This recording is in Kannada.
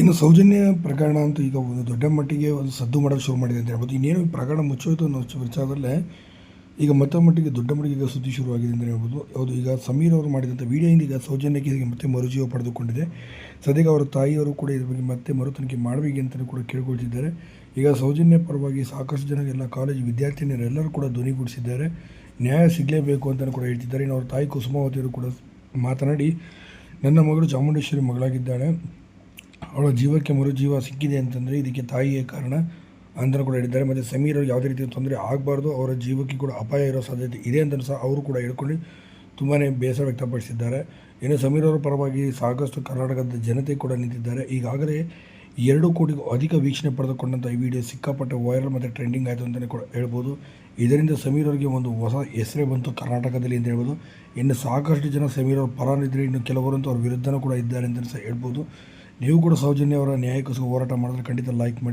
ಇನ್ನು ಸೌಜನ್ಯ ಪ್ರಕರಣ ಅಂತ ಈಗ ಒಂದು ದೊಡ್ಡ ಮಟ್ಟಿಗೆ ಒಂದು ಸದ್ದು ಮಾಡೋದು ಶುರು ಮಾಡಿದೆ ಅಂತ ಹೇಳ್ಬೋದು. ಇನ್ನೇನು ಪ್ರಕರಣ ಮುಚ್ಚೋಯ್ತು ಅನ್ನೋ ವಿಚಾರದಲ್ಲೇ ಈಗ ಮತ್ತೆ ಮಟ್ಟಿಗೆ ದೊಡ್ಡ ಮಟ್ಟಿಗೆ ಈಗ ಸುದ್ದಿ ಶುರುವಾಗಿದೆ ಅಂತ ಹೇಳ್ಬೋದು. ಹೌದು, ಈಗ ಸಮೀರ್ ಅವರು ಮಾಡಿದಂಥ ವಿಡಿಯೋಯಿಂದ ಈಗ ಸೌಜನ್ಯಕ್ಕೆ ಮತ್ತೆ ಮರುಜೀವ ಪಡೆದುಕೊಂಡಿದೆ. ಸದ್ಯಕ್ಕೆ ಅವರ ತಾಯಿಯವರು ಕೂಡ ಇದ್ರ ಬಗ್ಗೆ ಮತ್ತೆ ಮರು ತನಿಖೆ ಮಾಡಬೇಕು ಅಂತಲೂ ಕೂಡ ಕೇಳ್ಕೊಳ್ತಿದ್ದಾರೆ ಈಗ ಸೌಜನ್ಯ ಪರವಾಗಿ ಸಾಕಷ್ಟು ಜನ ಎಲ್ಲ ಕಾಲೇಜು ವಿದ್ಯಾರ್ಥಿನಿಯರೆಲ್ಲರೂ ಕೂಡ ಧ್ವನಿಗೂಡಿಸಿದ್ದಾರೆ ನ್ಯಾಯ ಸಿಗಲೇಬೇಕು ಅಂತಲೂ ಕೂಡ ಹೇಳ್ತಿದ್ದಾರೆ. ಇನ್ನು ಅವ್ರ ತಾಯಿ ಕುಸುಮಾವತಿಯವರು ಕೂಡ ಮಾತನಾಡಿ, ನನ್ನ ಮಗಳು ಚಾಮುಂಡೇಶ್ವರಿ ಮಗಳಾಗಿದ್ದಾಳೆ. ಅವಳ ಜೀವಕ್ಕೆ ಮರುಜೀವ ಸಿಕ್ಕಿದೆ ಅಂತಂದರೆ ಇದಕ್ಕೆ ತಾಯಿಯೇ ಕಾರಣ. ಅಂತ ಕೂಡ ಹೇಳಿದ್ದಾರೆ ಮತ್ತು ಸಮೀರ್ ಯಾವುದೇ ರೀತಿಯ ತೊಂದರೆ ಆಗಬಾರ್ದು. ಅವರ ಜೀವಕ್ಕೆ ಕೂಡ ಅಪಾಯ ಇರೋ ಸಾಧ್ಯತೆ ಇದೆ ಅಂತಲೂ ಸಹ ಅವರು ಕೂಡ ಹೇಳ್ಕೊಂಡು ತುಂಬಾ ಬೇಸರ ವ್ಯಕ್ತಪಡಿಸಿದ್ದಾರೆ. ಇನ್ನು ಸಮೀರ್ ಅವರ ಪರವಾಗಿ ಸಾಕಷ್ಟು ಕರ್ನಾಟಕದ ಜನತೆ ಕೂಡ ನಿಂತಿದ್ದಾರೆ. ಈಗಾಗಲೇ ಎರಡು ಕೋಟಿಗೂ ಅಧಿಕ ವೀಕ್ಷಣೆ ಪಡೆದುಕೊಂಡಂಥ ಈ ವಿಡಿಯೋ ಸಿಕ್ಕಾಪಟ್ಟೆ ವೈರಲ್ ಮತ್ತು ಟ್ರೆಂಡಿಂಗ್ ಆಯಿತು ಅಂತಲೇ ಕೂಡ ಹೇಳ್ಬೋದು. ಇದರಿಂದ ಸಮೀರ್ ಅವರಿಗೆ ಒಂದು ಹೊಸ ಹೆಸರೇ ಬಂತು ಕರ್ನಾಟಕದಲ್ಲಿ ಅಂತ ಹೇಳ್ಬೋದು. ಇನ್ನು ಸಾಕಷ್ಟು ಜನ ಸಮೀರ್ ಅವ್ರ ಪರನಿದ್ರೆ ಇನ್ನು ಕೆಲವರಂತೂ ಅವ್ರ ವಿರುದ್ಧನೂ ಕೂಡ ಇದ್ದಾರೆ ಅಂತ ಸಹ ಹೇಳ್ಬೋದು. ನೀವು ಕೂಡ ಸೌಜನ್ಯ ಅವರ ನ್ಯಾಯಕ್ಕೋಸ್ಕರ ಹೋರಾಟ ಮಾಡಿದ್ರೆ ಖಂಡಿತ ಲೈಕ್ ಮಾಡಿ.